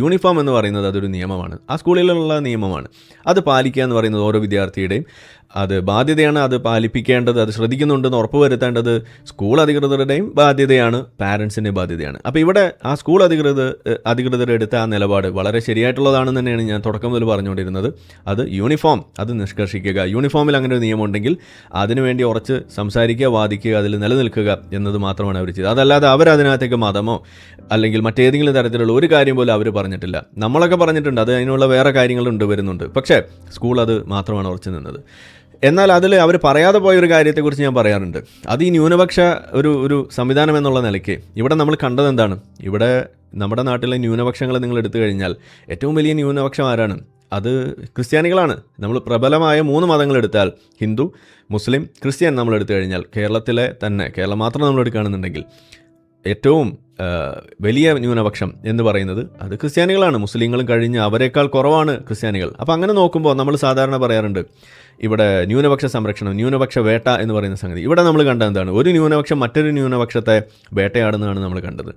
Uniform എന്ന് പറയുന്നത് അതൊരു നിയമമാണ്. ആ സ്കൂളിലുള്ള നിയമമാണ്. അത് പാലിക്കുക എന്ന് പറയുന്നത് ഓരോ വിദ്യാർത്ഥിയുടെയും അത് ബാധ്യതയാണ് അത് പാലിപ്പിക്കേണ്ടത് അത് ശ്രദ്ധിക്കുന്നുണ്ടെന്ന് ഉറപ്പുവരുത്തേണ്ടത് സ്കൂൾ അധികൃതരുടെയും ബാധ്യതയാണ് പാരൻസിന്റെ ബാധ്യതയാണ്. അപ്പോൾ ഇവിടെ ആ സ്കൂൾ അധികൃതർ അധികൃതരെടുത്ത ആ നിലപാട് വളരെ ശരിയായിട്ടുള്ളതാണെന്ന് തന്നെയാണ് ഞാൻ തുടക്കം മുതൽ പറഞ്ഞുകൊണ്ടിരുന്നത്. അത് യൂണിഫോം അത് നിഷ്കർഷിക്കുക. യൂണിഫോമിൽ അങ്ങനെ ഒരു നിയമമുണ്ടെങ്കിൽ അതിനുവേണ്ടി ഉറച്ച് സംസാരിക്കുക വാദിക്കുക അതിൽ നിലനിൽക്കുക എന്നത് മാത്രമാണ് അവർ ചെയ്തത്. അതല്ലാതെ അവരതിനകത്തേക്ക് മതമോ അല്ലെങ്കിൽ മറ്റേതെങ്കിലും തരത്തിലുള്ള ഒരു കാര്യം പോലും അവർ പറഞ്ഞിട്ടില്ല. നമ്മളൊക്കെ പറഞ്ഞിട്ടുണ്ട് അത് അതിനുള്ള വേറെ കാര്യങ്ങളുണ്ട് വരുന്നുണ്ട്. പക്ഷേ സ്കൂൾ അത് മാത്രമാണ് ഉറച്ചു നിന്നത്. എന്നാൽ അതിൽ അവർ പറയാതെ പോയ ഒരു കാര്യത്തെക്കുറിച്ച് ഞാൻ പറയാറുണ്ട്. അത് ഈ ന്യൂനപക്ഷ ഒരു ഒരു സംവിധാനം എന്നുള്ള നിലയ്ക്ക് ഇവിടെ നമ്മൾ കണ്ടത് എന്താണ്? ഇവിടെ നമ്മുടെ നാട്ടിലെ ന്യൂനപക്ഷങ്ങളെ നിങ്ങൾ എടുത്തു കഴിഞ്ഞാൽ ഏറ്റവും വലിയ ന്യൂനപക്ഷം ആരാണ്? അത് ക്രിസ്ത്യാനികളാണ്. നമ്മൾ പ്രബലമായ മൂന്ന് മതങ്ങൾ എടുത്താൽ ഹിന്ദു മുസ്ലിം ക്രിസ്ത്യൻ നമ്മൾ എടുത്തു കഴിഞ്ഞാൽ കേരളത്തിലെ തന്നെ കേരളം മാത്രം നമ്മൾ എടുക്കുകയാണെന്നുണ്ടെങ്കിൽ ഏറ്റവും വലിയ ന്യൂനപക്ഷം എന്ന് പറയുന്നത് അത് ക്രിസ്ത്യാനികളാണ്. മുസ്ലിങ്ങളും കഴിഞ്ഞ് അവരെക്കാൾ കുറവാണ് ക്രിസ്ത്യാനികൾ. അപ്പോൾ അങ്ങനെ നോക്കുമ്പോൾ നമ്മൾ സാധാരണ പറയാറുണ്ട് ഇവിടെ ന്യൂനപക്ഷ സംരക്ഷണം ന്യൂനപക്ഷ വേട്ട എന്ന് പറയുന്ന സംഗതി. ഇവിടെ നമ്മൾ കണ്ട എന്താണ്? ഒരു ന്യൂനപക്ഷം മറ്റൊരു ന്യൂനപക്ഷത്തെ വേട്ടയാടുന്നതാണ് നമ്മൾ കണ്ടത്.